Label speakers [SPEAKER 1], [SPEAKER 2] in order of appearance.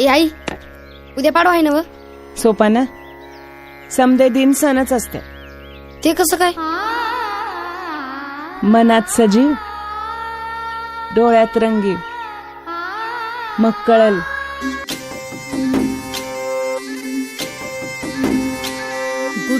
[SPEAKER 1] ए आई उद्या पाडवा आहे ना व?
[SPEAKER 2] सोपाना समदे दिन सणच असते.
[SPEAKER 1] ते कसं काय?
[SPEAKER 2] मनात सजीव डोळ्यात रंगीव मग कळल.